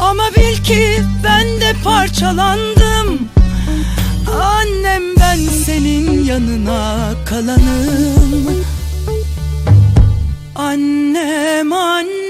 Ama bil ki ben de parçalandım. Annem ben senin yanına kalanım. Annem annem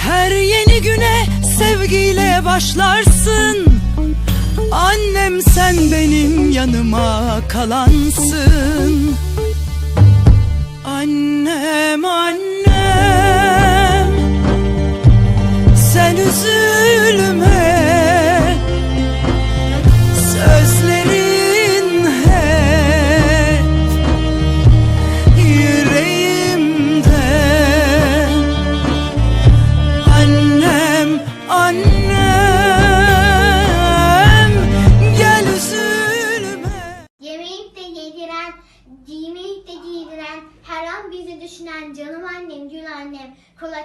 her yeni güne sevgiyle başlarsın. Annem sen benim yanıma kalansın. Annem annem. Sen üzülme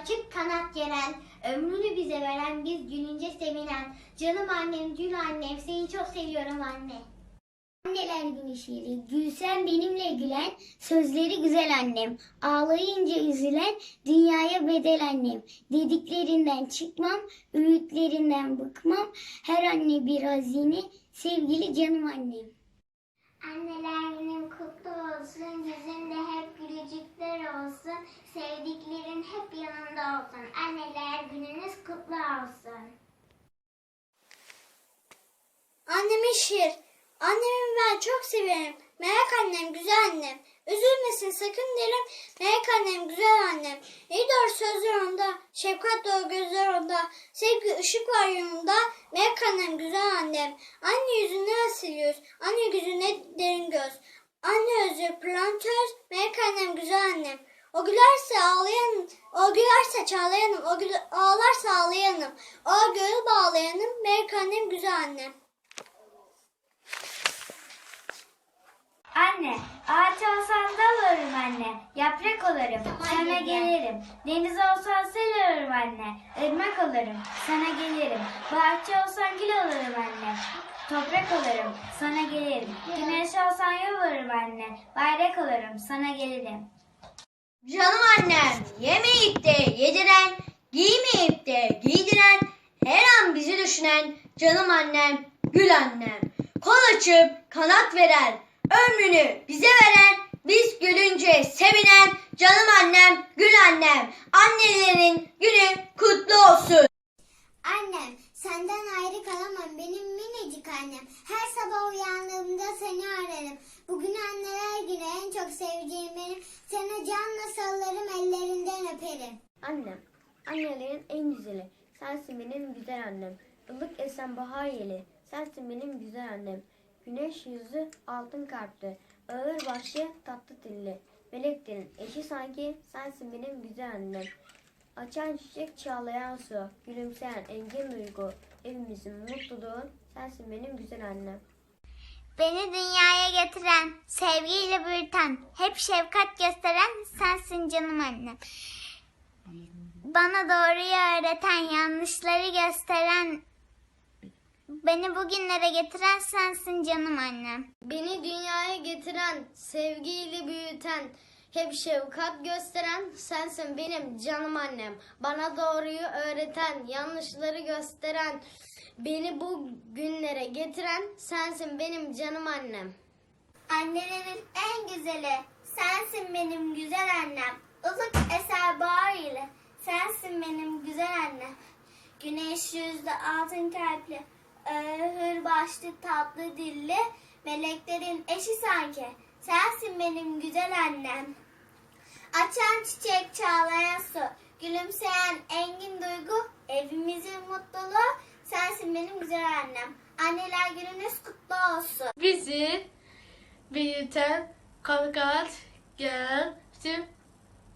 açık kanat geren, ömrünü bize veren, biz gülünce sevinen, canım annem, gül annem, seni çok seviyorum anne. Anneler günü şiiri, gülsen benimle gülen, sözleri güzel annem, ağlayınca üzülen, dünyaya bedel annem, dediklerinden çıkmam, öğütlerinden bıkmam, her anne bir hazine, sevgili canım annem. Anneler günün kutlu olsun, yüzünde hep gülücükler olsun, sevdiklerin hep yanında olsun. Anneler gününüz kutlu olsun. Annemin şiir. Annemi ben çok severim. Melek annem, güzel annem. Üzülmesin sakın derim. Melek annem, güzel annem. İyi doğru sözler onda. Şefkat dolu gözler onda. Sevgi ışık var yanında. Melek annem, güzel annem. Anne yüzünü nasıl yüz. Anne yüzüne derin göz. Anne özü pırlantöz. Melek annem, güzel annem. O gülerse ağlayanım, o gülerse çağlayanım, o gül ağlarsa ağlayanım, o göğü bağlayanım, Melek annem, güzel annem. Anne, ağaç olurum anne, yaprak olurum, sana yenge. gelirim. Deniz olsan sel olurum anne, ırmak olurum, sana gelirim. Bahçe olsan gül olurum anne, toprak olurum, sana gelirim. Güneş olsan yol olurum anne, bayrak olurum, sana gelirim. Canım annem, yemeyip de yediren, giymeyip de giydiren, her an bizi düşünen, canım annem, gül annem. Kol açıp kanat veren, ömrünü bize veren, biz gülünce sevinen, canım annem, gül annem. Annelerin günü kutlu olsun. Annem, senden ayrı kalamam. Benim minicik annem. Her sabah uyandığımda seni ararım. Bugün anneler günü en çok sevdiğim benim. Sana canla sallarım, ellerinden öperim. Annem, annelerin en güzeli. Sensin benim güzel annem. Ilık esen bahar yeli. Sensin benim güzel annem. Güneş yüzü altın kalpli. Ağır başlı tatlı dilli. Meleklerin eşi sanki sensin benim güzel annem. Açan çiçek çağlayan su. Gülümseyen engin duygu. Evimizin mutluluğu sensin benim güzel annem. Beni dünyaya getiren, sevgiyle büyüten, hep şefkat gösteren sensin canım annem. Bana doğruyu öğreten, yanlışları gösteren, beni bugünlere getiren sensin canım annem. Beni dünyaya getiren, sevgiyle büyüten, hep şefkat gösteren sensin benim canım annem. Bana doğruyu öğreten, yanlışları gösteren, beni bu günlere getiren sensin benim canım annem. Annelerin en güzeli, sensin benim güzel annem. Ilık eser bahar ile, sensin benim güzel annem. Güneş yüzlü altın kalpli, ahır başlı tatlı dilli, meleklerin eşi sanki, sensin benim güzel annem. Açan çiçek çağlayan su, gülümseyen engin duygu, evimizin mutluluğu, sensin benim güzel annem. Anneler gününüz kutlu olsun. Bizi büyüten Kavgat gel tüm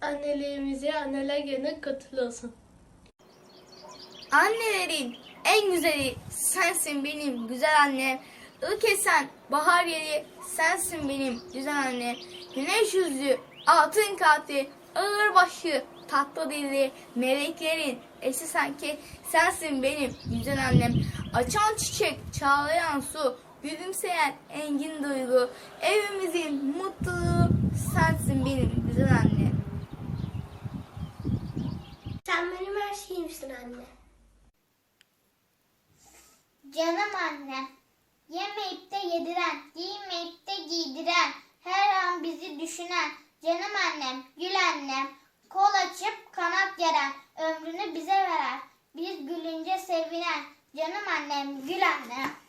annelerimize anneler günü kutlu olsun. Annelerin en güzeli sensin benim güzel annem. Ilık esen bahar yeri sensin benim güzel annem. Güneş yüzlü altın kalpli ağır başı tatlı dilli meleklerin eşi sanki sensin benim güzel annem. Açan çiçek çağlayan su gülümseyen engin duygu evimizin mutluluğu sensin benim güzel annem. Sen benim her şeyimsin anne. Canım annem. Yemeyip de yediren, giymeyip de giydiren, her an bizi düşünen, canım annem, gül annem, kol açıp kanat geren, ömrünü bize veren, biz gülünce sevinen, canım annem, gül annem.